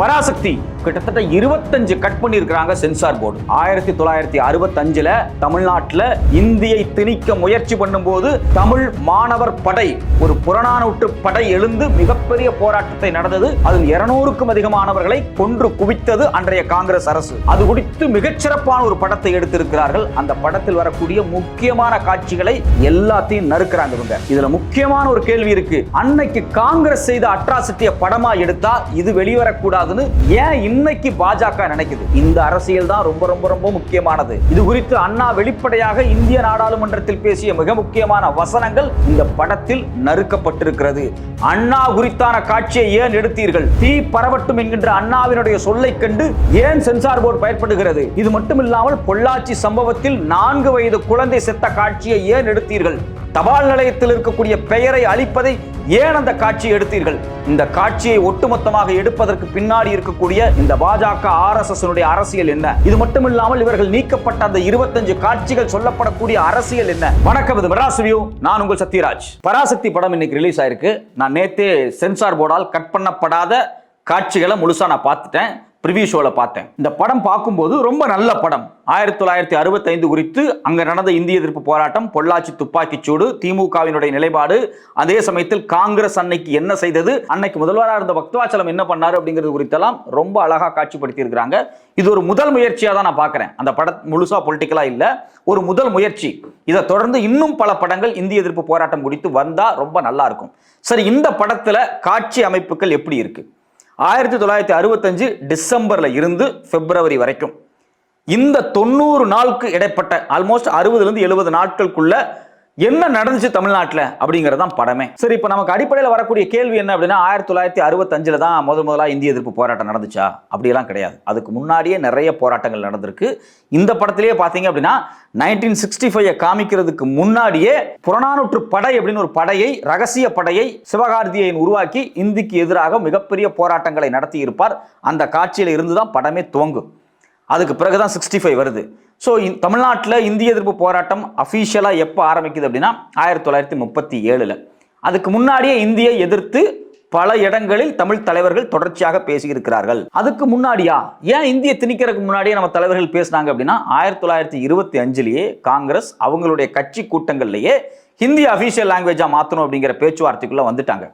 பராசக்தி கிட்டத்தட்ட இருபத்தஞ்சு கட் பண்ணியிருக்கிறாங்க சென்சார் போர்டு ஆயிரத்தி தொள்ளாயிரத்தி அறுபத்தஞ்சில் தமிழ்நாட்டில் இந்தியை திணிக்க முயற்சி பண்ணும்போது தமிழ் மாணவர் படை ஒரு புறநானூற்று படை எழுந்து மிகப்பெரிய போராட்டத்தை நடந்தது. அதில் இருநூறுக்கும் அதிகமானவர்களை கொன்று குவித்தது அன்றைய காங்கிரஸ் அரசு. அது குறித்து மிகச்சிறப்பான ஒரு படத்தை எடுத்திருக்கிறார்கள். அந்த படத்தில் வரக்கூடிய முக்கியமான காட்சிகளை எல்லாத்தையும் நறுக்கிறாங்க இவங்க. இதுல முக்கியமான ஒரு கேள்வி இருக்கு. அன்னைக்கு காங்கிரஸ் செய்த அட்ராசிட்டிய படமா எடுத்தா இது வெளிவரக்கூடாது கூடாதுன்னு ஏன் இன்னைக்கு பாஜக நினைக்குது? இந்த அரசியல் தான் ரொம்ப ரொம்ப ரொம்ப முக்கியமானது. இது குறித்து அண்ணா வெளிப்படையாக இந்திய நாடாளுமன்றத்தில் பேசிய மிக முக்கியமான வசனங்கள் இந்த படத்தில் நறுக்கப்பட்டிருக்கிறது. அண்ணா குறித்தான காட்சியை ஏன் எடுத்தீர்கள்? தீ பரவட்டும் என்கின்ற அண்ணாவினுடைய சொல்லை கண்டு ஏன் சென்சார் போர்டு பயன்படுகிறது? இது மட்டுமில்லாமல் பொள்ளாச்சி சம்பவத்தில் நான்கு வயது குழந்தை செத்த காட்சியை ஏன் எடுத்தீர்கள்? தபால் நிலையத்தில் இருக்கக்கூடிய பெயரை அழிப்பதை ஏன் அந்த காட்சியை எடுத்தீர்கள்? இந்த காட்சியை ஒட்டுமொத்தமாக எடுப்பதற்கு பின்னாடி இருக்கக்கூடிய இந்த பாஜக ஆர்எஸ்எஸ் அரசியல் என்ன? இது மட்டுமில்லாமல் இவர்கள் நீக்கப்பட்ட அந்த இருபத்தஞ்சு காட்சிகள் சொல்லப்படக்கூடிய அரசியல் என்ன? வணக்கம் இது மெட்ராஸ் நான் உங்கள் சத்யராஜ். பராசக்தி படம் இன்னைக்கு ரிலீஸ் ஆயிருக்கு. நான் நேத்தே சென்சார் போர்டால் கட் பண்ணப்படாத காட்சிகளை முழுசா நான் பார்த்துட்டேன். ப்ரிவியூ ஷோவில் பார்த்தேன். இந்த படம் பார்க்கும்போது ரொம்ப நல்ல படம். ஆயிரத்தி தொள்ளாயிரத்தி அறுபத்தைந்து குறித்து அங்கே நடந்த இந்திய எதிர்ப்பு போராட்டம் பொள்ளாச்சி துப்பாக்கிச்சூடு திமுகவினுடைய நிலைப்பாடு அதே சமயத்தில் காங்கிரஸ் அன்னைக்கு என்ன செய்தது அன்னைக்கு முதல்வராக இருந்த பக்தவாச்சலம் என்ன பண்ணாரு அப்படிங்கிறது குறித்தெல்லாம் ரொம்ப அழகாக காட்சிப்படுத்தி இருக்கிறாங்க. இது ஒரு முதல் முயற்சியாக தான் நான் பார்க்குறேன். அந்த படம் முழுசா பொலிட்டிக்கலாக இல்லை. ஒரு முதல் முயற்சி. இதை தொடர்ந்து இன்னும் பல படங்கள் இந்திய எதிர்ப்பு போராட்டம் குறித்து வந்தால் ரொம்ப நல்லா இருக்கும். சரி இந்த படத்தில் காட்சி அமைப்புகள் எப்படி இருக்குது ஆயிரத்தி தொள்ளாயிரத்தி அறுபத்தஞ்சு டிசம்பர்ல இருந்து பிப்ரவரி வரைக்கும். இந்த தொண்ணூறு நாளுக்கு இடைப்பட்ட ஆல்மோஸ்ட் அறுபதுலேருந்து எழுபது நாட்களுக்குள்ள என்ன நடந்துச்சு தமிழ்நாட்டில் அப்படிங்கிறது தான் படமே. சரி இப்போ நமக்கு அடிப்படையில் வரக்கூடிய கேள்வி என்ன அப்படின்னா ஆயிரத்தி தொள்ளாயிரத்தி அறுபத்தஞ்சில் தான் முதல் முதலாக இந்திய எதிர்ப்பு போராட்டம் நடந்துச்சா? அப்படியெல்லாம் கிடையாது. அதுக்கு முன்னாடியே நிறைய போராட்டங்கள் நடந்திருக்கு. இந்த படத்திலேயே பார்த்தீங்க அப்படின்னா நைன்டீன் சிக்ஸ்டி ஃபைவை காமிக்கிறதுக்கு முன்னாடியே புறநானூற்று படை அப்படின்னு ஒரு படையை ரகசிய படையை சிவகார்த்தியை உருவாக்கி இந்திக்கு எதிராக மிகப்பெரிய போராட்டங்களை நடத்தி இருப்பார் அந்த காட்சியில் இருந்து தான் படமே துவங்கும். அதுக்கு பிறகு தான் சிக்ஸ்டி ஃபைவ் வருது ஸோ தமிழ்நாட்டில் இந்திய எதிர்ப்பு போராட்டம் அஃபீஷியலாக எப்போ ஆரம்பிக்குது அப்படின்னா ஆயிரத்தி தொள்ளாயிரத்தி முப்பத்தி ஏழில். அதுக்கு முன்னாடியே இந்தியை எதிர்த்து பல இடங்களில் தமிழ் தலைவர்கள் தொடர்ச்சியாக பேசியிருக்கிறார்கள். அதுக்கு முன்னாடியா? ஏன் இந்திய திணிக்கிறதுக்கு முன்னாடியே நம்ம தலைவர்கள் பேசினாங்க அப்படின்னா ஆயிரத்தி தொள்ளாயிரத்தி இருபத்தி அஞ்சுலேயே காங்கிரஸ் அவங்களுடைய கட்சி கூட்டங்கள்லேயே ஹிந்தி அஃபீஷியல் லாங்குவேஜாக மாற்றணும் அப்படிங்கிற பேச்சுவார்த்தைக்குள்ளே வந்துட்டாங்க.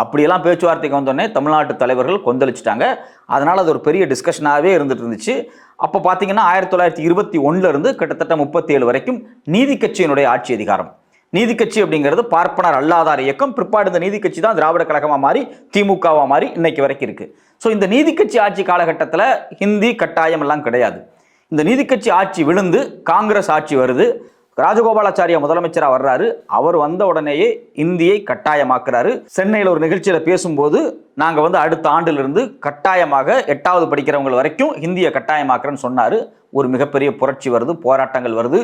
அப்படியெல்லாம் பேச்சுவார்த்தைக்கு வந்தோடனே தமிழ்நாட்டு தலைவர்கள் கொந்தளிச்சிட்டாங்க. அதனால் அது ஒரு பெரிய டிஸ்கஷனாகவே இருந்துட்டு இருந்துச்சு. அப்போ பார்த்தீங்கன்னா ஆயிரத்தி தொள்ளாயிரத்தி இருபத்தி ஒண்ணுல கிட்டத்தட்ட முப்பத்தேழு வரைக்கும் நீதி கட்சியினுடைய ஆட்சி அதிகாரம். நீதி கட்சி அப்படிங்கிறது பார்ப்பனர் அல்லாதார் இயக்கம் பிற்பாடு இந்த நீதி கட்சி தான் திராவிட கழகமாக மாறி திமுகவாக மாறி இன்னைக்கு வரைக்கும் இருக்குது ஸோ இந்த நீதி கட்சி ஆட்சி காலகட்டத்தில் ஹிந்தி கட்டாயம் எல்லாம் கிடையாது. இந்த நீதி கட்சி ஆட்சி விழுந்து காங்கிரஸ் ஆட்சி வருது. ராஜகோபாலாச்சாரியா முதலமைச்சராக வர்றாரு. அவர் வந்த உடனேயே இந்தியை கட்டாயமாக்குறாரு. சென்னையில் ஒரு நிகழ்ச்சியில் பேசும்போது நாங்கள் வந்து அடுத்த ஆண்டிலிருந்து கட்டாயமாக எட்டாவது படிக்கிறவங்க வரைக்கும் ஹிந்தியை கட்டாயமாக்குறேன்னு சொன்னார். ஒரு மிகப்பெரிய புரட்சி வருது போராட்டங்கள் வருது.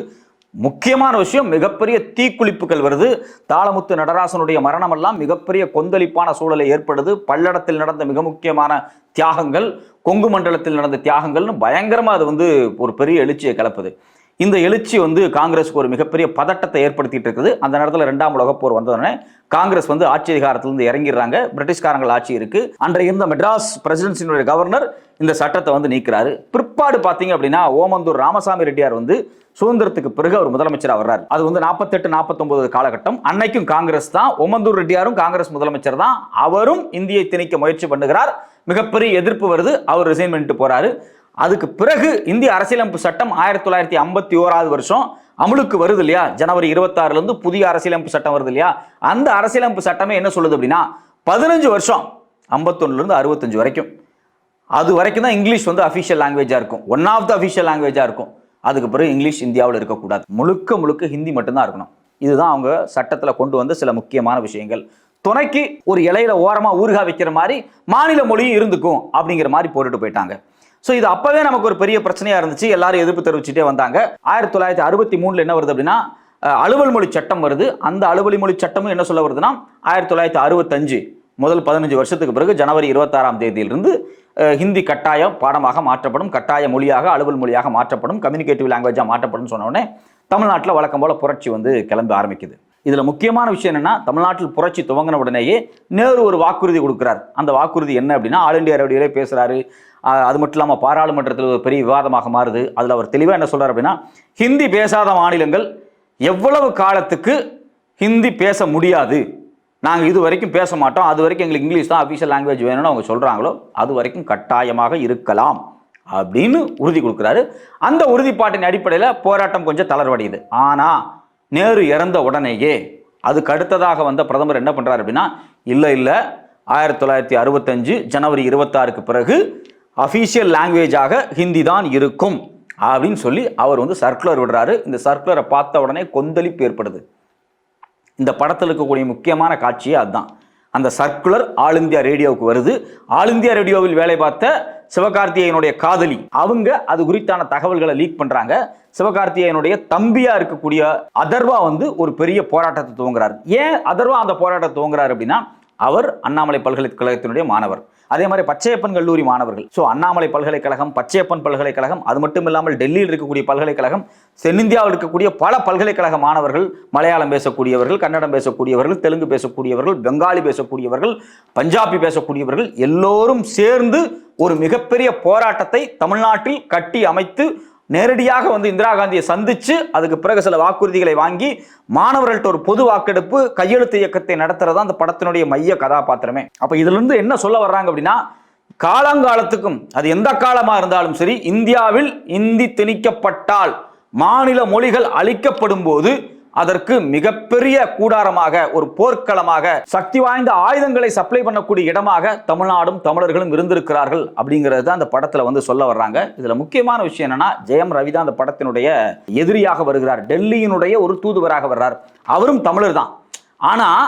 முக்கியமான விஷயம் மிகப்பெரிய தீக்குளிப்புகள் வருது. தாளமுத்து நடராசனுடைய மரணமெல்லாம் மிகப்பெரிய கொந்தளிப்பான சூழலை ஏற்படுது. பல்லடத்தில் நடந்த மிக முக்கியமான தியாகங்கள் கொங்கு மண்டலத்தில் நடந்த தியாகங்கள்னு பயங்கரமாக அது வந்து ஒரு பெரிய எழுச்சியை கலப்புது இந்த எழுச்சி வந்து காங்கிரஸுக்கு ஒரு மிகப்பெரிய பதட்டத்தை ஏற்படுத்திட்டு இருக்குது. அந்த நேரத்தில் ரெண்டாம் உலகப் போர் வந்தவுடனே காங்கிரஸ் வந்து ஆட்சி அதிகாரத்திலிருந்து இறங்கிடுறாங்க. பிரிட்டிஷ்காரங்கள் ஆட்சி இருக்கு. அன்றைய இருந்த மெட்ராஸ் பிரசிடென்சியினுடைய கவர்னர் இந்த சட்டத்தை வந்து நீக்கிறாரு. பிற்பாடு பார்த்தீங்க அப்படின்னா ஓமந்தூர் ராமசாமி ரெட்டியார் வந்து சுதந்திரத்துக்கு பிறகு அவர் முதலமைச்சராக வர்றாரு. அது வந்து நாற்பத்தெட்டு நாற்பத்தொன்பது காலகட்டம். அன்னைக்கும் காங்கிரஸ் தான் ஓமந்தூர் ரெட்டியாரும் காங்கிரஸ் முதலமைச்சர் தான். அவரும் இந்தியை திணிக்க முயற்சி பண்ணுகிறார். மிகப்பெரிய எதிர்ப்பு வருது. அவர் ரிசைன் பண்ணிட்டு போறாரு. அதுக்கு பிறகு இந்திய அரசியலமைப்பு சட்டம் ஆயிரத்தி தொள்ளாயிரத்தி ஐம்பத்தி ஓராவது வருஷம் அமலுக்கு வருது இல்லையா? ஜனவரி இருபத்தாறுலேருந்து புதிய அரசியலமைப்பு சட்டம் வருது இல்லையா? அந்த அரசியலமைப்பு சட்டமே என்ன சொல்லுது அப்படின்னா பதினஞ்சு வருஷம் ஐம்பத்தொன்னுலேருந்து அறுபத்தஞ்சு வரைக்கும். அது வரைக்கும் தான் இங்கிலீஷ் வந்து அஃபிஷியல் லாங்குவேஜாக இருக்கும். ஒன் ஆஃப் த அஃபிஷியல் லாங்குவேஜாக இருக்கும். அதுக்கு பிறகு இங்கிலீஷ் இந்தியாவில் இருக்கக்கூடாது. முழுக்க முழுக்க ஹிந்தி மட்டும்தான் இருக்கணும். இதுதான் அவங்க சட்டத்தில் கொண்டு வந்த சில முக்கியமான விஷயங்கள். துணைக்கு ஒரு இலையில ஓரமாக ஊறுகாய் வைக்கிற மாதிரி மாநில மொழியும் இருந்துக்கும் அப்படிங்கிற மாதிரி போட்டுட்டு போயிட்டாங்க. ஸோ இது அப்போவே நமக்கு ஒரு பெரிய பிரச்சனையாக இருந்துச்சு. எல்லாரும் எதிர்ப்பு தெரிவிச்சுட்டே வந்தாங்க. ஆயிரத்தி தொள்ளாயிரத்தி அறுபத்தி மூணுல என்ன வருது அப்படின்னா அலுவல் மொழி சட்டம் வருது. அந்த அலுவலி மொழி சட்டமும் என்ன சொல்ல வருதுன்னா ஆயிரத்தி தொள்ளாயிரத்தி அறுபத்தஞ்சு முதல் பதினஞ்சு வருஷத்துக்கு பிறகு ஜனவரி இருபத்தாறாம் தேதியிலிருந்து ஹிந்தி கட்டாயம் பாடமாக மாற்றப்படும் கட்டாய மொழியாக அலுவல் மொழியாக மாற்றப்படும் கம்யூனிகேட்டிவ் லாங்குவேஜாக மாற்றப்படும் சொன்ன உடனே தமிழ்நாட்டில் வழக்கம் போல புரட்சி வந்து கிளம்ப ஆரம்பிக்குது. இதில் முக்கியமான விஷயம் என்னென்னா தமிழ்நாட்டில் புரட்சி துவங்கின உடனேயே நேரு ஒரு வாக்குறுதி கொடுக்குறார். அந்த வாக்குறுதி என்ன அப்படின்னா ஆல் இண்டியா ரேடியோலே பேசுகிறாரு அது மட்டும் இல்லாமல் பாராளுமன்றத்தில் ஒரு பெரிய விவாதமாக மாறுது. அதில் அவர் தெளிவாக என்ன சொல்கிறார் அப்படின்னா ஹிந்தி பேசாத மாநிலங்கள் எவ்வளவு காலத்துக்கு ஹிந்தி பேச முடியாது. நாங்கள் இது வரைக்கும் பேச மாட்டோம். அது வரைக்கும் எங்களுக்கு இங்கிலீஷ் தான் அஃபீஷியல் லாங்குவேஜ் வேணும்னு அவங்க சொல்கிறாங்களோ அது வரைக்கும் கட்டாயமாக இருக்கலாம். அப்படின்னு உறுதி கொடுக்குறாரு. அந்த உறுதிப்பாட்டின் அடிப்படையில் போராட்டம் கொஞ்சம் தளர்வடையுது. ஆனால் நேரு இறந்த உடனேயே அதுக்கு அடுத்ததாக வந்த பிரதமர் என்ன பண்ணுறாரு அப்படின்னா இல்லை இல்லை ஆயிரத்தி தொள்ளாயிரத்தி அறுபத்தஞ்சு ஜனவரி இருபத்தாறுக்கு பிறகு அஃபீஷியல் லாங்குவேஜாக ஹிந்தி தான் இருக்கும். அப்படின்னு சொல்லி அவர் வந்து சர்க்குலர் விடுறாரு. இந்த சர்க்குலரை பார்த்த உடனே கொந்தளிப்பு ஏற்படுது. இந்த படத்தில் இருக்கக்கூடிய முக்கியமான காட்சியே அதுதான். அந்த சர்க்குலர் ஆல் இந்தியா ரேடியோவுக்கு வருது. ஆல் இந்தியா ரேடியோவில் வேலை பார்த்த சிவகார்த்திகேயனுடைய காதலி அவங்க அது குறித்தான தகவல்களை லீக் பண்றாங்க. சிவகார்த்திகேயனுடைய தம்பியா இருக்கக்கூடிய அதர்வா வந்து ஒரு பெரிய போராட்டத்தை துவங்குறாரு. ஏன் அதர்வா அந்த போராட்டத்தை துவங்குறாரு அப்படின்னா அவர் அண்ணாமலை பல்கலைக்கழகத்தினுடைய மாணவர். அதே மாதிரி பச்சையப்பன் கல்லூரி மாணவர்கள். ஸோ அண்ணாமலை பல்கலைக்கழகம் பச்சையப்பன் பல்கலைக்கழகம் அது மட்டும் இல்லாமல் டெல்லியில் இருக்கக்கூடிய பல்கலைக்கழகம் தென்னிந்தியாவில் இருக்கக்கூடிய பல பல்கலைக்கழக மாணவர்கள் மலையாளம் பேசக்கூடியவர்கள் கன்னடம் பேசக்கூடியவர்கள் தெலுங்கு பேசக்கூடியவர்கள் பெங்காலி பேசக்கூடியவர்கள் பஞ்சாபி பேசக்கூடியவர்கள் எல்லோரும் சேர்ந்து ஒரு மிகப்பெரிய போராட்டத்தை தமிழ்நாட்டில் கட்டி அமைத்து நேரடியாக வந்து இந்திரா காந்தியை சந்திச்சு அதுக்கு பிறகு சில வாக்குறுதிகளை வாங்கி மாணவர்கள்ட்ட ஒரு பொது வாக்கெடுப்பு கையெழுத்து இயக்கத்தை நடத்துறதா அந்த படத்தினுடைய மைய கதாபாத்திரமே. அப்ப இதுல இருந்து என்ன சொல்ல வர்றாங்க அப்படின்னா காலங்காலத்துக்கும் அது எந்த காலமா இருந்தாலும் சரி இந்தியாவில் இந்தி திணிக்கப்பட்டால் மாநில மொழிகள் அழிக்கப்படும் போது அதற்கு மிகப்பெரிய கூடாரமாக ஒரு போர்க்களமாக சக்தி வாய்ந்த ஆயுதங்களை சப்ளை பண்ணக்கூடிய இடமாக தமிழ்நாடும் தமிழர்களும் இருந்திருக்கிறார்கள் அப்படிங்கிறது தான் அந்த படத்தில் வந்து சொல்ல வர்றாங்க. இதில் முக்கியமான விஷயம் என்னன்னா ஜெயம் ரவி தான் அந்த படத்தினுடைய எதிரியாக வருகிறார். டெல்லியினுடைய ஒரு தூதுவராக வர்றார். அவரும் தமிழர் தான். ஆனால்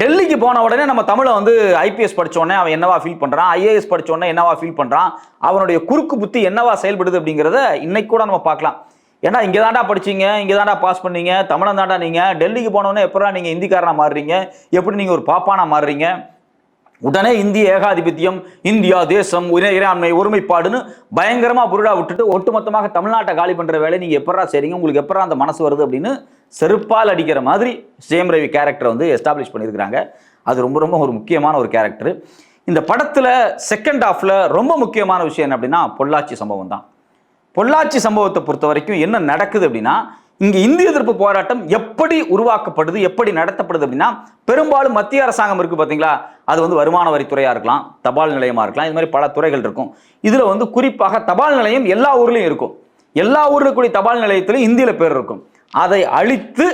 டெல்லிக்கு போன உடனே நம்ம தமிழை வந்து ஐபிஎஸ் படிச்ச உடனே அவன் என்னவா ஃபீல் பண்ணுறான் ஐஏஎஸ் படிச்ச உடனே என்னவா ஃபீல் பண்ணுறான் அவனுடைய குறுக்கு புத்தி என்னவா செயல்படுது அப்படிங்கிறத இன்னைக்கு கூட நம்ம பார்க்கலாம். ஏன்னா இங்கே தாண்டா படிச்சீங்க இங்கே தாண்டா பாஸ் பண்ணீங்க தமிழன் தாண்டா நீங்கள் டெல்லிக்கு போனோடனே எப்படா நீங்கள் இந்திக்காரனாக மாறுறீங்க? எப்படி நீங்கள் ஒரு பாப்பானா மாறுறீங்க? உடனே இந்திய ஏகாதிபத்தியம் இந்தியா தேசம் இறையாண்மை ஒருமைப்பாடுன்னு பயங்கரமா புருடா விட்டுட்டு ஒட்டுமொத்தமாக தமிழ்நாட்டை காலி பண்ற வேலை நீங்க எப்படா செய்றீங்க? உங்களுக்கு எப்படா அந்த மனசு வருது அப்படின்னு செருப்பால் அடிக்கிற மாதிரி சேம் ரவி கேரக்டர் வந்து எஸ்டாப்ளிஷ் பண்ணியிருக்கிறாங்க. அது ரொம்ப ரொம்ப ஒரு முக்கியமான ஒரு கேரக்டர் இந்த படத்துல செகண்ட் ஹாஃப்ல ரொம்ப முக்கியமான விஷயம் என்ன அப்படின்னா பொள்ளாச்சி சம்பவம் தான் பொள்ளாச்சி சம்பவத்தை பொறுத்த வரைக்கும் என்ன நடக்குது அப்படின்னா இங்கே இந்திய எதிர்ப்பு போராட்டம் எப்படி உருவாக்கப்படுது எப்படி நடத்தப்படுது அப்படின்னா பெரும்பாலும் மத்திய அரசாங்கம் இருக்குது பார்த்தீங்களா அது வந்து வருமான வரித்துறையாக இருக்கலாம் தபால் நிலையமாக இருக்கலாம் இது மாதிரி பல துறைகள் இருக்கும். இதில் வந்து குறிப்பாக தபால் நிலையம் எல்லா ஊர்லேயும் இருக்கும். எல்லா ஊரில் இருக்கக்கூடிய தபால் நிலையத்திலும் இந்தியில் பேர் இருக்கும். அதை அழித்து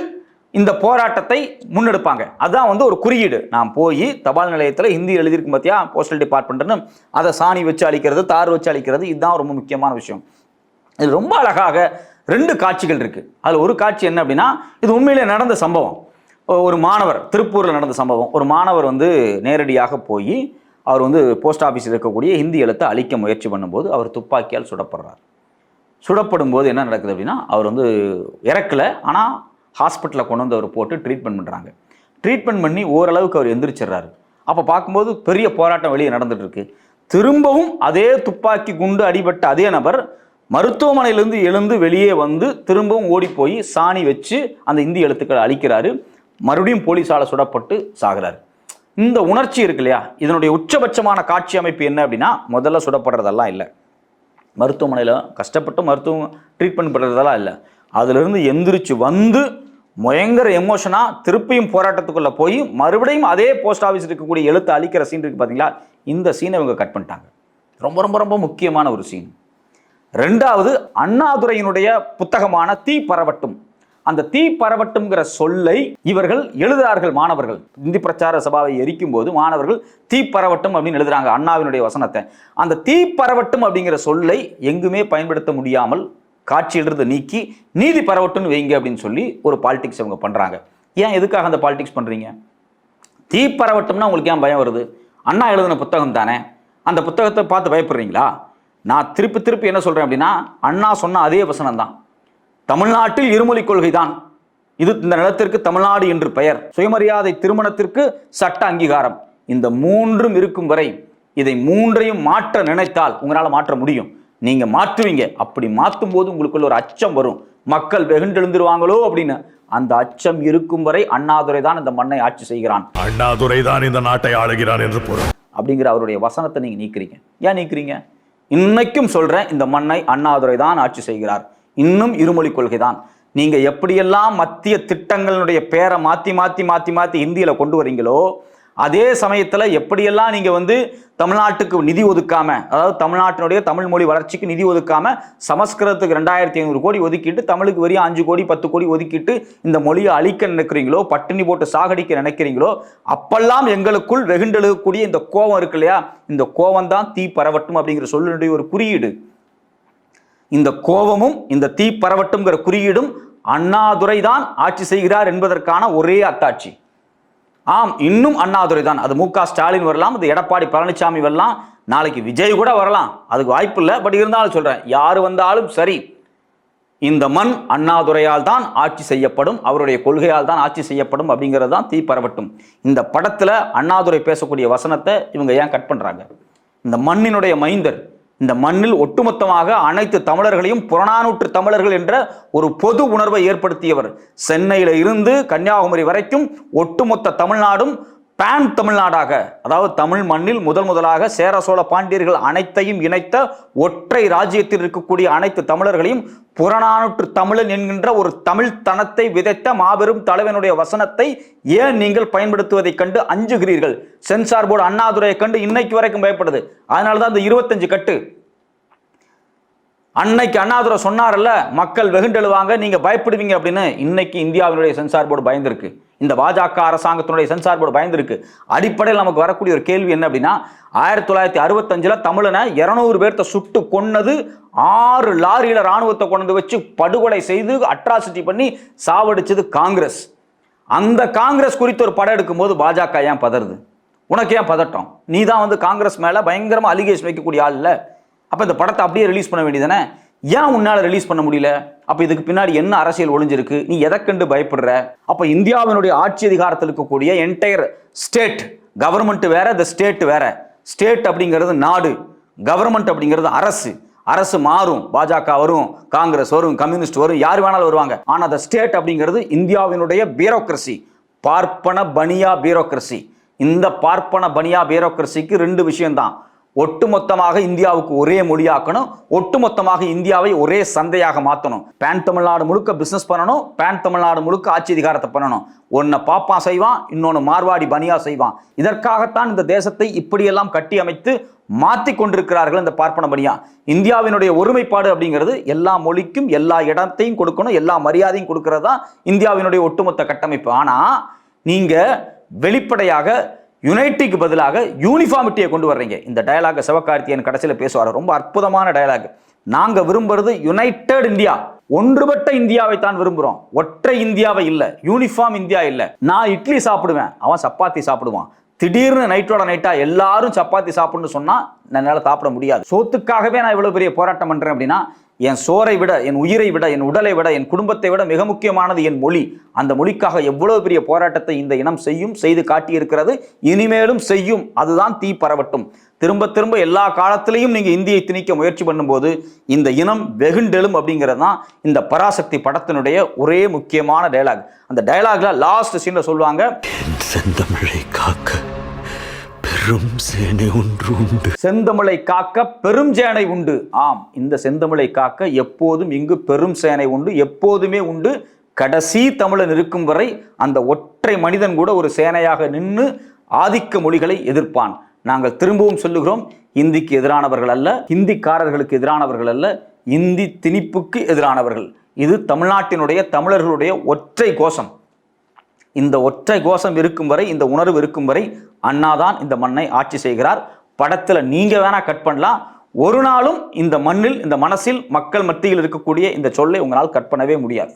இந்த போராட்டத்தை முன்னெடுப்பாங்க. அதுதான் வந்து ஒரு குறியீடு. நான் போய் தபால் நிலையத்தில் ஹிந்தி எழுதியிருக்கும் பார்த்தியா போஸ்டல் டிபார்ட்மெண்ட்னு அதை சாணி வச்சு அழிக்கிறது தார் வச்சு அழிக்கிறது இதுதான் ரொம்ப முக்கியமான விஷயம். இது ரொம்ப அழகாக ரெண்டு காட்சிகள் இருக்குது அதில் ஒரு காட்சி என்ன அப்படின்னா இது உண்மையிலே நடந்த சம்பவம். ஒரு மாணவர் திருப்பூரில் நடந்த சம்பவம். ஒரு மாணவர் வந்து நேரடியாக போய் அவர் வந்து போஸ்ட் ஆஃபீஸில் இருக்கக்கூடிய ஹிந்தி எழுத்தை அழிக்க முயற்சி பண்ணும்போது அவர் துப்பாக்கியால் சுடப்படுறார். சுடப்படும் போது என்ன நடக்குது அப்படின்னா அவர் வந்து இறக்கல. ஆனால் ஹாஸ்பிட்டலில் கொண்டு வந்து அவர் போட்டு ட்ரீட்மெண்ட் பண்ணுறாங்க ட்ரீட்மெண்ட் பண்ணி ஓரளவுக்கு அவர் எந்திரிச்சிடுறாரு. அப்போ பார்க்கும்போது பெரிய போராட்டம் வெளியே நடந்துட்டு இருக்கு. திரும்பவும் அதே துப்பாக்கி குண்டு அடிபட்ட அதே நபர் மருத்துவமனையிலிருந்து எழுந்து வெளியே வந்து திரும்பவும் ஓடி போய் சாணி வச்சு அந்த இந்தி எழுத்துக்களை அழிக்கிறாரு. மறுபடியும் போலீஸால சுடப்பட்டு சாகிறாரு. இந்த உணர்ச்சி இருக்கு இல்லையா? இதனுடைய உச்சபட்சமான காட்சி அமைப்பு என்ன அப்படின்னா முதல்ல சுடப்படுறதெல்லாம் இல்லை. மருத்துவமனையில் கஷ்டப்பட்டு மருத்துவம் ட்ரீட்மெண்ட் பண்ணுறதெல்லாம் இல்லை. அதிலிருந்து எந்திரிச்சு வந்து பயங்கர எமோஷனாக திருப்பியும் போராட்டத்துக்குள்ளே போய் மறுபடியும் அதே போஸ்ட் ஆஃபீஸ் இருக்கக்கூடிய எழுத்து அழிக்கிற சீன் இருக்குது பார்த்தீங்களா இந்த சீனை இவங்க கட் பண்ணிட்டாங்க. ரொம்ப ரொம்ப ரொம்ப முக்கியமான ஒரு சீன் ரெண்டாவது அண்ணாதுரையினுடைய புத்தகமான தீ பரவட்டும். அந்த தீ பரவட்டும்ங்கிற சொல்லை இவர்கள் எழுதுகிறார்கள் மாணவர்கள். இந்தி பிரச்சார சபாவை எரிக்கும் போது மாணவர்கள் தீ பரவட்டும் அப்படின்னு எழுதுறாங்க அண்ணாவினுடைய வசனத்தை. அந்த தீ பரவட்டும் அப்படிங்கிற சொல்லை எங்குமே பயன்படுத்த முடியாமல் காட்சியிலிருந்து நீக்கி நீதி பரவட்டும்னு வைங்க அப்படின்னு சொல்லி ஒரு பாலிடிக்ஸ் அவங்க பண்றாங்க. ஏன் எதுக்காக அந்த பாலிடிக்ஸ் பண்றீங்க? தீ பரவட்டும்னா உங்களுக்கு ஏன் பயம் வருது? அண்ணா எழுதின புத்தகம் தானே அந்த புத்தகத்தை பார்த்து பயப்படுறீங்களா? நான் திருப்பி திருப்பி என்ன சொல்றேன் அப்படின்னா அண்ணா சொன்ன அதே வசனம் தான் தமிழ்நாட்டில் இருமொழி கொள்கை தான் இது இந்த நிலத்திற்கு தமிழ்நாடு என்று பெயர். சுயமரியாதை திருமணத்திற்கு சட்ட அங்கீகாரம். இந்த மூன்றும் இருக்கும் வரை இதை மூன்றையும் மாற்ற நினைத்தால் உங்களால மாற்ற முடியும். நீங்க மாற்றுவீங்க. அப்படி மாற்றும் போது உங்களுக்குள்ள ஒரு அச்சம் வரும். மக்கள் வெகுண்டெழுந்துருவாங்களோ அப்படின்னு. அந்த அச்சம் இருக்கும் வரை அண்ணாதுரை தான் இந்த மண்ணை ஆட்சி செய்கிறான். அண்ணாதுரை தான் இந்த நாட்டை ஆளுகிறான் என்று பொருள். அப்படிங்கிற அவருடைய வசனத்தை நீங்க நீக்கிறீங்க. ஏன் நீக்கிறீங்க? இன்னைக்கும் சொல்றேன் இந்த மண்ணை அண்ணாதுரை தான் ஆட்சி செய்கிறார். இன்னும் இருமொழி கொள்கை தான் நீங்க எப்படியெல்லாம் மத்திய திட்டங்களுடைய பேரை மாத்தி மாத்தி மாத்தி மாத்தி இந்தியில கொண்டு வரீங்களோ அதே சமயத்துல எப்படியெல்லாம் நீங்க வந்து தமிழ்நாட்டுக்கு நிதி ஒதுக்காம அதாவது தமிழ்நாட்டினுடைய தமிழ் மொழி வளர்ச்சிக்கு நிதி ஒதுக்காம சமஸ்கிருதத்துக்கு ரெண்டாயிரத்தி ஐநூறு கோடி ஒதுக்கிட்டு தமிழுக்கு வெறும் அஞ்சு கோடி பத்து கோடி ஒதுக்கிட்டு இந்த மொழியை அழிக்க நினைக்கிறீங்களோ பட்டினி போட்டு சாகடிக்க நினைக்கிறீங்களோ அப்பெல்லாம் எங்களுக்குள் வெகுண்டெழுகக்கூடிய இந்த கோபம் இருக்கு இல்லையா? இந்த கோபம் தான் தீ பரவட்டும் அப்படிங்கிற சொல்லினுடைய ஒரு குறியீடு. இந்த கோபமும் இந்த தீ பரவட்டும்ங்கிற குறியீடும் அண்ணாதுரை தான் ஆட்சி செய்கிறார் என்பதற்கான ஒரே அத்தாட்சி. ஆம் இன்னும் அண்ணாதுரை தான். அது மு ஸ்டாலின் வரலாம் அது எடப்பாடி பழனிசாமி வரலாம். நாளைக்கு விஜய் கூட வரலாம். அதுக்கு வாய்ப்பு இல்லை பட் இருந்தாலும் சொல்கிறேன் யார் வந்தாலும் சரி இந்த மண் அண்ணாதுரையால் தான் ஆட்சி செய்யப்படும் அவருடைய கொள்கையால் தான் ஆட்சி செய்யப்படும் அப்படிங்கிறது தான் தீ பரவட்டும். இந்த படத்தில் அண்ணாதுரை பேசக்கூடிய வசனத்தை இவங்க ஏன் கட் பண்ணுறாங்க இந்த மண்ணினுடைய மைந்தர் இந்த மண்ணில் ஒட்டுமொத்தமாக அனைத்து தமிழர்களையும் புறநானூற்று தமிழர்கள் என்ற ஒரு பொது உணர்வை ஏற்படுத்தியவர். சென்னையில இருந்து கன்னியாகுமரி வரைக்கும் ஒட்டுமொத்த தமிழ்நாடும் பேன் தமிழ்நாடாக அதாவது தமிழ் மண்ணில் முதல் முதலாக சேர சோழ பாண்டியர்கள் அனைத்தையும் இணைத்த ஒற்றை ராஜ்யத்தில் இருக்கக்கூடிய அனைத்து தமிழர்களையும் புறநானூற்று தமிழன் என்கின்ற ஒரு தமிழ் தனத்தை விதைத்த மாபெரும் தலைவனுடைய வசனத்தை ஏன் நீங்கள் பயன்படுத்துவதைக் கண்டு அஞ்சுகிறீர்கள்? சென்சார் போர்டு அண்ணாதுரையை கண்டு இன்னைக்கு வரைக்கும் பயப்படுது. அதனால தான் இந்த இருபத்தஞ்சு கட்டு அன்னைக்கு அண்ணாதுரை சொன்னார்ல மக்கள் வெகுண்டெழுவாங்க நீங்க பயப்படுவீங்க அப்படின்னு. இன்னைக்கு இந்தியாவினுடைய சென்சார் போர்டு பயந்துருக்கு. இந்த பாஜக அரசாங்கத்தினுடைய சென்சார் போர்டு பயந்துருக்கு. அடிப்படையில் நமக்கு வரக்கூடிய ஒரு கேள்வி என்ன அப்படின்னா ஆயிரத்தி தொள்ளாயிரத்தி அறுபத்தஞ்சில் தமிழனை இரநூறு பேர்த்த சுட்டு கொன்னது ஆறு லாரியில் ராணுவத்தை கொண்டு வந்து வச்சு படுகொலை செய்து அட்ராசிட்டி பண்ணி சாவடிச்சது காங்கிரஸ். அந்த காங்கிரஸ் குறித்து ஒரு படம் எடுக்கும்போது பாஜக ஏன் பதறுது? உனக்கு ஏன் பதட்டம்? நீ தான் வந்து காங்கிரஸ் மேலே பயங்கரமாக அலிகேஷன் வைக்கக்கூடிய ஆள் இல்லை. அப்போ இந்த படத்தை அப்படியே ரிலீஸ் பண்ண வேண்டியதானே ஏன் உன்னால் ரிலீஸ் பண்ண முடியல? அப்போ இதுக்கு பின்னாடி என்ன அரசியல் ஒளிஞ்சிருக்கு? நீ எதை கண்டு பயப்படுற? அப்போ இந்தியாவினுடைய ஆட்சி அதிகாரத்தில் இருக்கக்கூடிய என்டையர் ஸ்டேட் கவர்மெண்ட் வேற இந்த ஸ்டேட் வேற. ஸ்டேட் அப்படிங்கிறது நாடு. கவர்மெண்ட் அப்படிங்கிறது அரசு. அரசு மாறும். பாஜக வரும் காங்கிரஸ் வரும் கம்யூனிஸ்ட் வரும் யார் வேணாலும் வருவாங்க. ஆனால் அந்த ஸ்டேட் அப்படிங்கிறது இந்தியாவினுடைய பியூரோக்ரஸி பார்ப்பன பனியா பியூரோக்ரஸி இந்த பார்ப்பன பனியா பியூரோக்ரஸிக்கு ரெண்டு விஷயம்தான். ஒட்டுமொத்தமாக இந்தியாவுக்கு ஒரே மொழியாக்கணும் ஒட்டுமொத்தமாக இந்தியாவை ஒரே சந்தையாக மாற்றணும் பேன் தமிழ்நாடு முழுக்க பிஸ்னஸ் பண்ணணும் பேன் தமிழ்நாடு முழுக்க ஆட்சி அதிகாரத்தை பண்ணணும். ஒன்றை பாப்பா செய்வான் இன்னொன்று மார்வாடி பனியா செய்வான். இதற்காகத்தான் இந்த தேசத்தை இப்படியெல்லாம் கட்டி அமைத்து மாற்றி கொண்டிருக்கிறார்கள் இந்த பார்ப்பன இந்தியாவினுடைய ஒருமைப்பாடு அப்படிங்கிறது எல்லா மொழிக்கும் எல்லா இடத்தையும் கொடுக்கணும் எல்லா மரியாதையும் கொடுக்கறது தான் இந்தியாவினுடைய ஒட்டுமொத்த கட்டமைப்பு. ஆனால் நீங்கள் வெளிப்படையாக யுனைட்டிக்கு பதிலாக யூனிஃபார்மிட்டியை கொண்டு வர்றீங்க. இந்த டயலாக சிவகார்த்தியன் கடைசியில் பேசுவார். ரொம்ப அற்புதமான டயலாக் நாங்கள் விரும்புறது யுனைடெட் இந்தியா ஒன்றுபட்ட இந்தியாவை தான் விரும்புகிறோம் ஒற்றை இந்தியாவை இல்லை. யூனிஃபார்ம் இந்தியா இல்லை. நான் இட்லி சாப்பிடுவேன். அவன் சப்பாத்தி சாப்பிடுவான். திடீர்னு நைட்டோட நைட்டா எல்லாரும் சப்பாத்தி சாப்பிடணும்னு சொன்னால் என்னால் சாப்பிட முடியாது. சோத்துக்காகவே நான் இவ்வளோ பெரிய போராட்டம் பண்ணுறேன் அப்படின்னா என் சோரை விட என் உயிரை விட என் உடலை விட என் குடும்பத்தை விட மிக முக்கியமானது என் மொழி. அந்த மொழிக்காக எவ்வளவு பெரிய போராட்டத்தை இந்த இனம் செய்யும் செய்து காட்டியிருக்கிறது இனிமேலும் செய்யும். அதுதான் தீ பரவட்டும். திரும்ப திரும்ப எல்லா காலத்திலையும் நீங்க இந்தியை திணிக்க முயற்சி பண்ணும்போது இந்த இனம் வெகுண்டெழும் அப்படிங்கிறது தான் இந்த பராசக்தி படத்தினுடைய ஒரே முக்கியமான டைலாக் அந்த டைலாக்ல லாஸ்ட் சீன்ல சொல்லுவாங்க காக்க. பெரும் சேனை ஒன்று உண்டு. செந்தமிழை காக்க பெரும் சேனை உண்டு. ஆம் இந்த செந்தமிழை காக்க எப்போதும் இங்கு பெரும் சேனை உண்டு எப்போதுமே உண்டு. கடைசி தமிழன் இருக்கும் வரை அந்த ஒற்றை மனிதன் கூட ஒரு சேனையாக நின்று ஆதிக்க மொழிகளை எதிர்ப்பான். நாங்கள் திரும்பவும் சொல்லுகிறோம் இந்திக்கு எதிரானவர்கள் அல்ல ஹிந்திக்காரர்களுக்கு எதிரானவர்கள் அல்ல இந்தி திணிப்புக்கு எதிரானவர்கள். இது தமிழ்நாட்டினுடைய தமிழர்களுடைய ஒற்றை கோஷம். இந்த ஒற்றை கோஷம் இருக்கும் வரை இந்த உணர்வு இருக்கும் வரை அண்ணாதான் இந்த மண்ணை ஆட்சி செய்கிறார். படத்துல நீங்க வேணா கட் பண்ணலாம். ஒரு நாளும் இந்த மண்ணில் இந்த மனசில் மக்கள் மத்தியில் இருக்கக்கூடிய இந்த சொல்லை உங்களால் கட் பண்ணவே முடியாது.